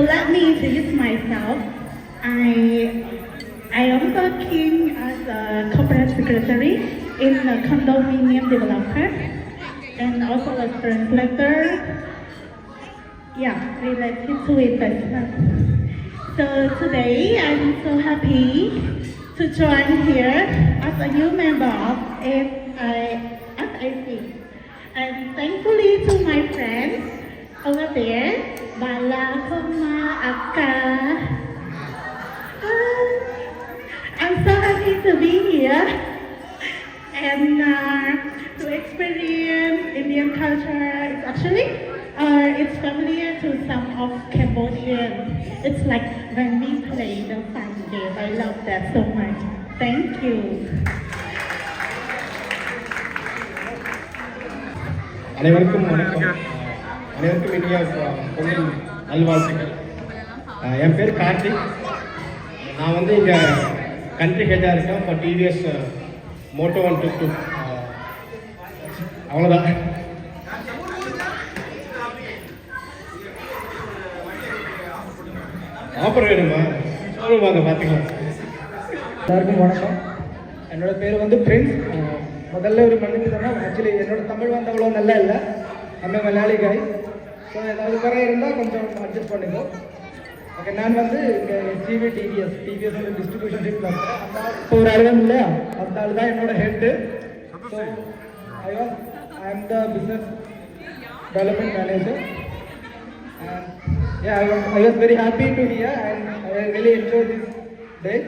So let me introduce myself. I I am working as a corporate secretary in a condominium developer and also a translator. Yeah, related to investment. So today I'm so happy to join here as a new member of FISIC. And thankfully to my friends over there, Bala, Koma, Akka. Ah, I'm so happy to be here and uh, to experience Indian culture. It's actually uh, it's familiar to some of Cambodian. It's like when we play the fun game. I love that so much. Thank you. அனைவருக்கும் வணக்கம் அனைவருக்கும் இனிய பொ- பொங்கல் நல்வாழ்த்துக்கள் அஹ் என் பேர் கார்த்திக் நான் வந்து இங்கே கண்ட்ரி ஹெட்டாக இருக்கேன். இப்போ TVS moto one two two அவ்வளோதான் ஆஃபர் வேணுமா? சொல்லுங்க வாங்க பார்த்துக்கலாம் எல்லாருக்கும் வணக்கம். என்னோட பேர் வந்து பிரின்ஸ் முதல்ல ஒரு மன்னிப்பு தானே ஆக்சுவலி என்னோட தமிழ் வந்து அவ்வளோ நல்லா இல்லை. நம்ம மலையாளி காய் ஸோ ஏதாவது குறை இருந்தால் கொஞ்சம் அட்ஜஸ்ட் பண்ணிக்கோ. ஓகே நான் வந்து இங்கே ஜிவி டிவிஎஸ் டிவிஎஸ் வந்து டிஸ்ட்ரிபியூஷன் ஷிப்பில் இப்போ ஒரு அலுவலம் இல்லையா அந்த ஆள் தான் என்னோட head so I was I am the business development manager And yeah, I was, I was very happy to hear and I really enjoyed this day.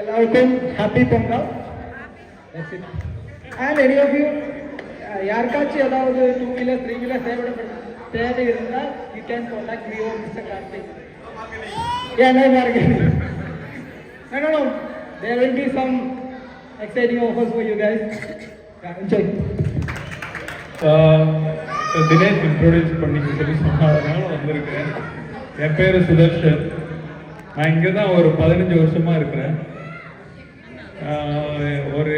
எல்லாருக்கும் happy Pongal That's it. And any of you, uh, யாருக்காச்சும் ஏதாவது two wheeler three wheeler தேவைப்பட தேவை இருந்தால் you can contact me or mister Karthik Yeah, no bargaining. No, no, no. There will be some exciting offers for you guys. Yeah, enjoy. Ah Dinesh introduce பண்ணிக்க சொல்லி சொன்னதுனால வந்திருக்கிறேன் என் பேர் சுதர்ஷன் நான் இங்கே தான் ஒரு பதினஞ்சு வருஷமாக இருக்கிறேன் ஒரு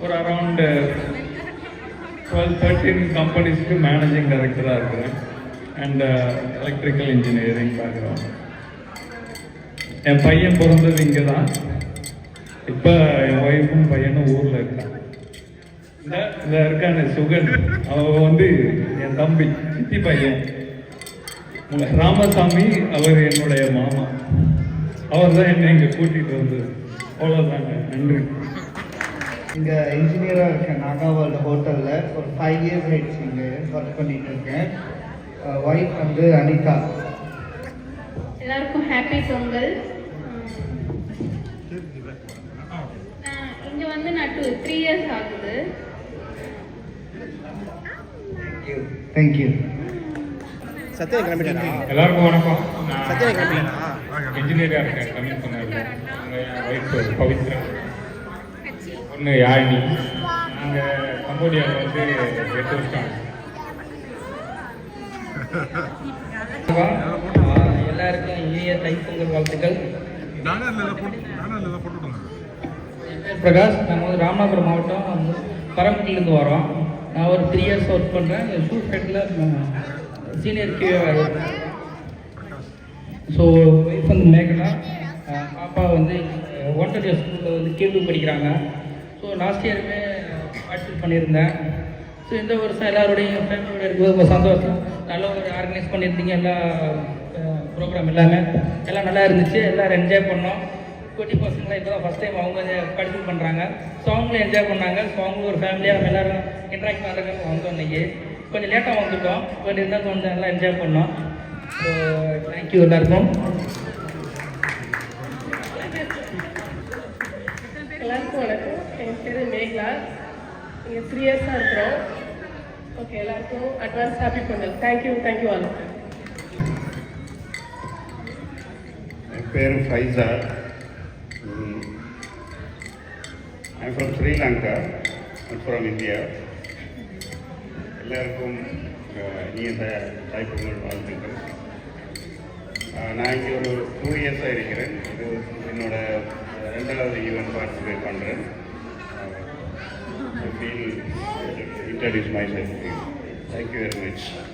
ஒரு அரவுண்டு டுவெல் தேர்ட்டீன் கம்பெனிஸ்க்கு மேனேஜிங் டைரக்டராக இருக்கிறேன் அண்ட் எலக்ட்ரிக்கல் இன்ஜினியரிங் பேக்ரவுண்ட் என் பையன் பிறந்தது இங்கே தான் இப்போ என் ஒய்ஃபும் பையனும் ஊரில் இருக்கான் இந்த இருக்கான சுகன் அவன் வந்து என் தம்பி சித்தி பையன். ராமசாமி அவர் என்னுடைய மாமா. அவர் தான் என்னை இங்கே கூட்டிகிட்டு வந்தது. அவ்வளோதாங்க நன்றி. இங்கே இன்ஜினியராக இருக்கேன். நாகாவால் ஹோட்டலில் ஒரு ஃபைவ் இயர்ஸ் ஆயிடுச்சு இங்கே ஒர்க் பண்ணிகிட்டு இருக்கேன். ஒய்ஃப் வந்து அனிதா. எல்லாருக்கும் ஹாப்பி பொங்கல். இங்கே வந்து நான் டூ த்ரீ இயர்ஸ் ஆகுது. தேங்க்யூ சத்யா கிளம்பிட்டா எல்லாருக்கும் வணக்கம். நான் இன்ஜினியராக இருக்கேன். கமிஷனரில் என் ஒய்ஃப் பவித்ரா. பொண்ணு யாழினி. நாங்கள் கம்போடியாவில் வந்து எட்டு வருஷம் எல்லாருக்கும் இனிய தைப்பொங்கல் வாழ்த்துக்கள். என் பேர் பிரகாஷ். நாங்கள் வந்து ராமநாதபுரம் மாவட்டம் பரமக்குடிலேருந்து வரோம். நான் ஒரு த்ரீ இயர்ஸ் ஒர்க் பண்ணுறேன் ஷூ ஃபேட்டில் சீனியர் கியூ ஸோ ஒய்ஃப் வந்து மேகனா பாப்பா வந்து ஒன்டர் இயர் ஸ்கூலில் வந்து கேள்வி படிக்கிறாங்க. ஸோ லாஸ்ட் இயருமே பார்ட்டிசிபேட் பண்ணியிருந்தேன். ஸோ இந்த வருஷம் எல்லாரோடையும் ஃபேமிலியோட இருக்கும்போது ரொம்ப சந்தோஷம். நல்ல ஒரு ஆர்கனைஸ் பண்ணியிருந்தீங்க எல்லா ப்ரோக்ராம் எல்லாமே. எல்லாம் நல்லா இருந்துச்சு எல்லோரும் என்ஜாய் பண்ணோம். குட்டி பசங்களாம் இப்போ தான் ஃபஸ்ட் டைம் அவங்க பார்ட்டிசிபேட் பண்ணுறாங்க ஸோ அவங்களும் என்ஜாய் பண்ணாங்க. ஸோ அவங்களும் ஒரு ஃபேமிலியாக நம்ம எல்லோரும் இன்ட்ராக்ட் பண்ணுறதுக்கு வந்தோம் இன்னைக்கு. கொஞ்சம் லேட்டாக வந்துட்டோம். பட் இருந்தால் கொஞ்சம் நல்லா என்ஜாய் பண்ணோம். ஸோ தேங்க்யூ எல்லாருக்கும். எல்லாருக்கும் வணக்கம். என் பேர் மேகலா. இங்கே த்ரீ இயர்ஸாக இருக்கிறோம். ஓகே எல்லாருக்கும் advance happy Pongal thank you thank you all என் பேர் Faiza. I from Sri Lanka from India எல்லாருக்கும் இனிய தாய்ப்பொங்கல் வாழ்த்துக்கள். நான் இங்கே ஒரு டூ இயர்ஸாக இருக்கிறேன். இது என்னோட ரெண்டாவது ஈவெண்ட் பார்ட்டிசிபேட் பண்ணுறேன் that is my certificate. Thank you very much.